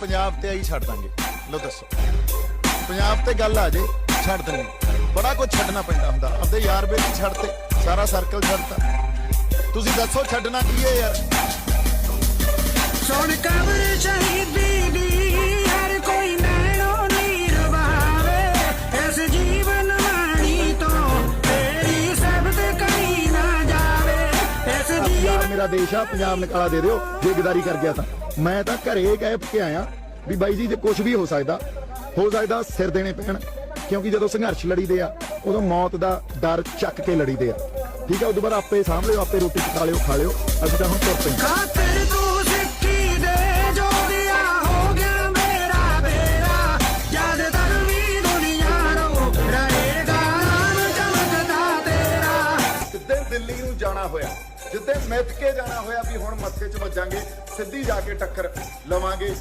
ਪੰਜਾਬ ਤੇ ਆਈ ਛੱਡ ਦਾਂਗੇ। ਲੋ ਦੱਸੋ। ਪੰਜਾਬ ਤੇ ਗੱਲ ਆ ਜੇ ਛੱਡ ਦਿੰਦੇ। ਬੜਾ ਕੁਝ ਛੱਡਣਾ ਪੈਂਦਾ ਹੁੰਦਾ। ਆਪਦੇ ਯਾਰ ਬੇਲੀ ਛੱਡਤੇ ਸਾਰਾ ਸਰਕਲ ਛੱਡਤਾ। ਤੁਸੀਂ ਦੱਸੋ ਛੱਡਣਾ ਕੀ ਹੈ ਯਾਰ? ਸੁਣ ਕਬਰ ਸ਼ਹੀਦੀ ਦੀ ਹਰ ਕੋਈ ਨੈਣੋ ਨੀਰ ਬਹਾਵੇ ਇਸ ਜੀਵਨ ਵਾਣੀ ਤੋਂ ਤੇਰੀ ਸਬਦ ਕਹੀ ਨਾ ਜਾਵੇ। ਇਸ ਜੀਵਨ ਪੰਜਾਬ ਮੇਰਾ ਦੇਸ਼ ਆ ਪੰਜਾਬ ਨਿਕਾਲਾ ਦੇ ਦਿਓ। ਜੇ ਗਦਾਰੀ ਕਰ ਗਿਆ ਤਾਂ। ਮੈਂ ਤਾਂ ਘਰੇ ਕਹਿ ਕੇ ਆਇਆ ਵੀ ਬਾਈ ਜੀ, ਜੇ ਕੁਝ ਵੀ ਹੋ ਸਕਦਾ ਹੋ ਸਕਦਾ ਸਿਰ ਦੇਣੇ ਪੈਣ, ਕਿਉਂਕਿ ਜਦੋਂ ਸੰਘਰਸ਼ ਲੜੀਦੇ ਆ, ਉਦੋਂ ਮੌਤ ਦਾ ਡਰ ਚੱਕ ਕੇ ਲੜੀਦੇ ਆ। ਠੀਕ ਆ, ਉਦੋਂ ਬਾਅਦ ਆਪੇ ਸਾਂਭ ਲਿਓ, ਆਪੇ ਰੋਟੀ ਪਕਾ ਲਿਓ, ਖਾ ਲਿਓ, ਅਸੀਂ ਤਾਂ ਹੁਣ ਤੁਰ ਪਏ ਜਾਣਾ ਹੋਇਆ। ਜਿੱਦਾਂ ਮਿੱਥ ਕੇ ਜਾਣਾ ਹੋਇਆ ਵੀ ਹੁਣ ਮੱਥੇ 'ਚ ਵੱਜਾਂਗੇ, ਸਿੱਧੀ ਜਾ ਕੇ ਟੱਕਰ ਲਵਾਂਗੇ।